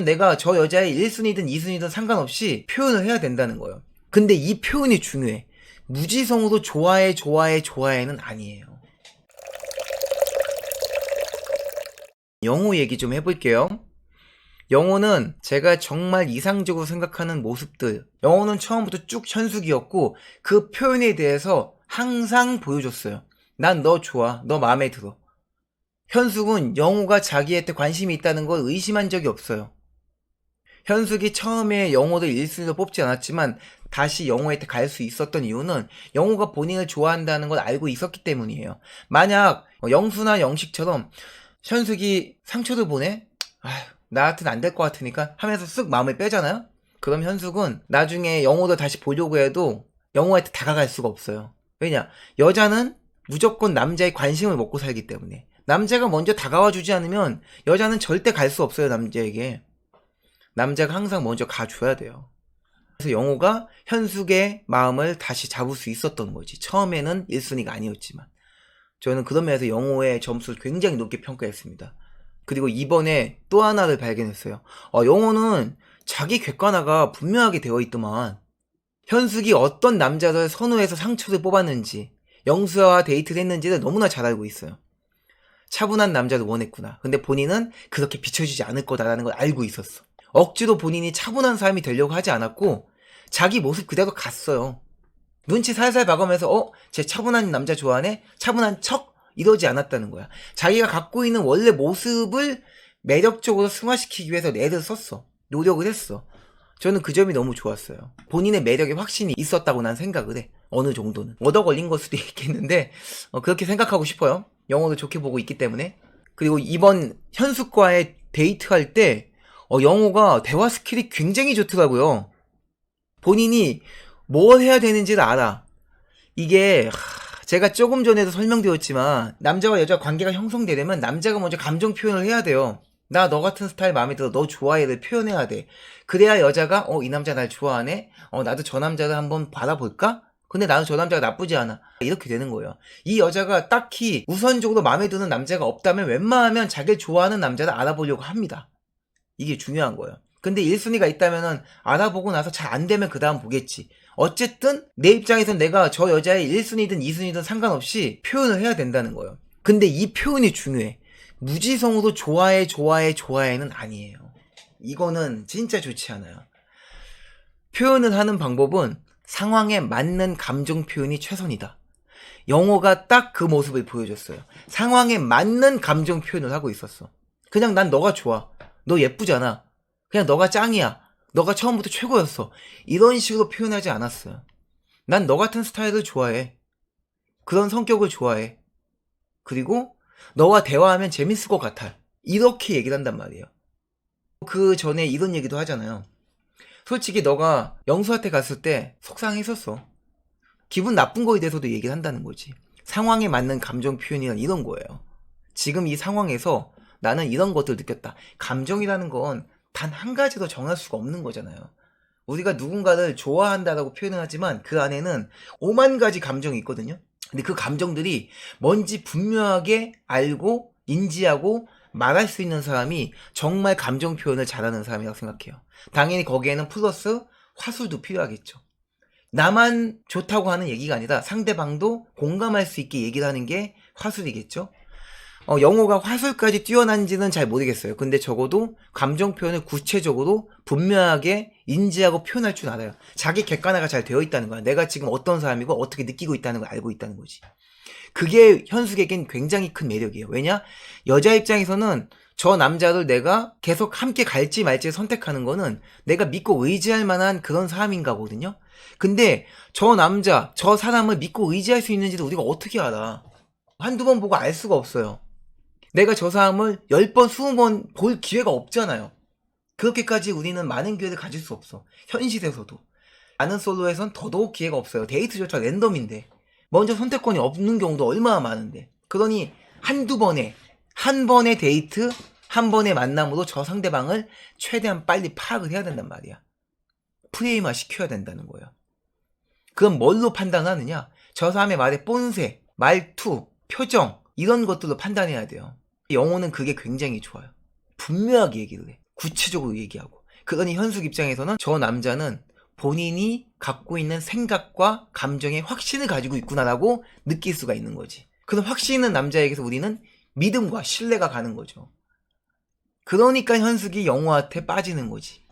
내가 저 여자의 1순위든 2순위든 상관없이 표현을 해야 된다는 거예요. 근데 이 표현이 중요해. 무지성으로 좋아해, 좋아해, 좋아해는 아니에요. 영호 얘기 좀 해볼게요. 영호는 제가 정말 이상적으로 생각하는 모습들. 영호는 처음부터 쭉 현숙이었고 그 표현에 대해서 항상 보여줬어요. 난 너 좋아. 너 마음에 들어. 현숙은 영호가 자기한테 관심이 있다는 걸 의심한 적이 없어요. 현숙이 처음에 영호를 1순위로 뽑지 않았지만 다시 영호한테 갈수 있었던 이유는 영호가 본인을 좋아한다는 걸 알고 있었기 때문이에요. 만약 영수나 영식처럼 현숙이 상처를 보내? 아휴, 나한테는 안 될 것 같으니까 하면서 쓱 마음을 빼잖아요? 그럼 현숙은 나중에 영호를 다시 보려고 해도 영호한테 다가갈 수가 없어요. 왜냐? 여자는 무조건 남자의 관심을 먹고 살기 때문에. 남자가 먼저 다가와 주지 않으면 여자는 절대 갈 수 없어요, 남자에게. 남자가 항상 먼저 가줘야 돼요. 그래서 영호가 현숙의 마음을 다시 잡을 수 있었던 거지. 처음에는 1순위가 아니었지만. 저는 그런 면에서 영호의 점수를 굉장히 높게 평가했습니다. 그리고 이번에 또 하나를 발견했어요. 어, 영호는 자기 객관화가 분명하게 되어 있더만. 현숙이 어떤 남자를 선호해서 상처를 뽑았는지, 영수와 데이트를 했는지를 너무나 잘 알고 있어요. 차분한 남자를 원했구나. 근데 본인은 그렇게 비춰지지 않을 거다라는 걸 알고 있었어. 억지로 본인이 차분한 사람이 되려고 하지 않았고, 자기 모습 그대로 갔어요. 눈치 살살 봐가면서, 어? 쟤 차분한 남자 좋아하네? 차분한 척? 이러지 않았다는 거야. 자기가 갖고 있는 원래 모습을 매력적으로 승화시키기 위해서 애를 썼어. 노력을 했어. 저는 그 점이 너무 좋았어요. 본인의 매력에 확신이 있었다고 난 생각을 해. 어느 정도는. 얻어 걸린 걸 수도 있겠는데, 어, 그렇게 생각하고 싶어요. 영어도 좋게 보고 있기 때문에. 그리고 이번 현숙과의 데이트할 때, 어, 영호가 대화 스킬이 굉장히 좋더라고요. 본인이 뭘 해야 되는지를 알아. 이게, 하, 제가 조금 전에도 설명드렸지만, 남자와 여자 관계가 형성되려면 남자가 먼저 감정 표현을 해야 돼요. 나 너 같은 스타일 마음에 들어. 너 좋아해를 표현해야 돼. 그래야 여자가, 어, 이 남자 날 좋아하네? 어, 나도 저 남자를 한번 받아볼까? 근데 나는 저 남자가 나쁘지 않아. 이렇게 되는 거예요. 이 여자가 딱히 우선적으로 마음에 드는 남자가 없다면 웬만하면 자기를 좋아하는 남자를 알아보려고 합니다. 이게 중요한 거예요. 근데 1순위가 있다면은 알아보고 나서 잘 안 되면 그 다음 보겠지. 어쨌든 내 입장에선 내가 저 여자의 1순위든 2순위든 상관없이 표현을 해야 된다는 거예요. 근데 이 표현이 중요해. 무지성으로 좋아해, 좋아해, 좋아해는 아니에요. 이거는 진짜 좋지 않아요. 표현을 하는 방법은 상황에 맞는 감정 표현이 최선이다. 영호가 딱 그 모습을 보여줬어요. 상황에 맞는 감정 표현을 하고 있었어. 그냥 난 너가 좋아. 너 예쁘잖아. 그냥 너가 짱이야. 너가 처음부터 최고였어. 이런 식으로 표현하지 않았어요. 난 너 같은 스타일을 좋아해. 그런 성격을 좋아해. 그리고 너와 대화하면 재밌을 것 같아. 이렇게 얘기를 한단 말이에요. 그 전에 이런 얘기도 하잖아요. 솔직히 너가 영수한테 갔을 때 속상했었어. 기분 나쁜 거에 대해서도 얘기를 한다는 거지. 상황에 맞는 감정 표현이란 이런 거예요. 지금 이 상황에서 나는 이런 것들 느꼈다. 감정이라는 건 단 한 가지로 정할 수가 없는 거잖아요. 우리가 누군가를 좋아한다라고 표현을 하지만 그 안에는 오만 가지 감정이 있거든요. 근데 그 감정들이 뭔지 분명하게 알고 인지하고 말할 수 있는 사람이 정말 감정 표현을 잘하는 사람이라고 생각해요. 당연히 거기에는 플러스 화술도 필요하겠죠. 나만 좋다고 하는 얘기가 아니라 상대방도 공감할 수 있게 얘기를 하는 게 화술이겠죠. 어, 영어가 화술까지 뛰어난지는 잘 모르겠어요. 근데 적어도 감정 표현을 구체적으로 분명하게 인지하고 표현할 줄 알아요. 자기 객관화가 잘 되어 있다는 거야. 내가 지금 어떤 사람이고 어떻게 느끼고 있다는 걸 알고 있다는 거지. 그게 현숙에겐 굉장히 큰 매력이에요. 왜냐? 여자 입장에서는 저 남자를 내가 계속 함께 갈지 말지 선택하는 거는 내가 믿고 의지할 만한 그런 사람인가 거든요. 근데 저 남자, 저 사람을 믿고 의지할 수 있는지를 우리가 어떻게 알아? 한두 번 보고 알 수가 없어요. 내가 저 사람을 10번, 20번 볼 기회가 없잖아요. 그렇게까지 우리는 많은 기회를 가질 수 없어. 현실에서도. 아는 솔로에선 더더욱 기회가 없어요. 데이트조차 랜덤인데. 먼저 선택권이 없는 경우도 얼마나 많은데. 그러니 한두 번에, 한 번의 데이트, 한 번의 만남으로 저 상대방을 최대한 빨리 파악을 해야 된단 말이야. 프레임화 시켜야 된다는 거예요. 그건 뭘로 판단하느냐? 저 사람의 말의 본세, 말투, 표정, 이런 것들로 판단해야 돼요. 영호는 그게 굉장히 좋아요. 분명하게 얘기를 해. 구체적으로 얘기하고. 그러니 현숙 입장에서는 저 남자는 본인이 갖고 있는 생각과 감정에 확신을 가지고 있구나라고 느낄 수가 있는 거지. 그런 확신 있는 남자에게서 우리는 믿음과 신뢰가 가는 거죠. 그러니까 현숙이 영호한테 빠지는 거지.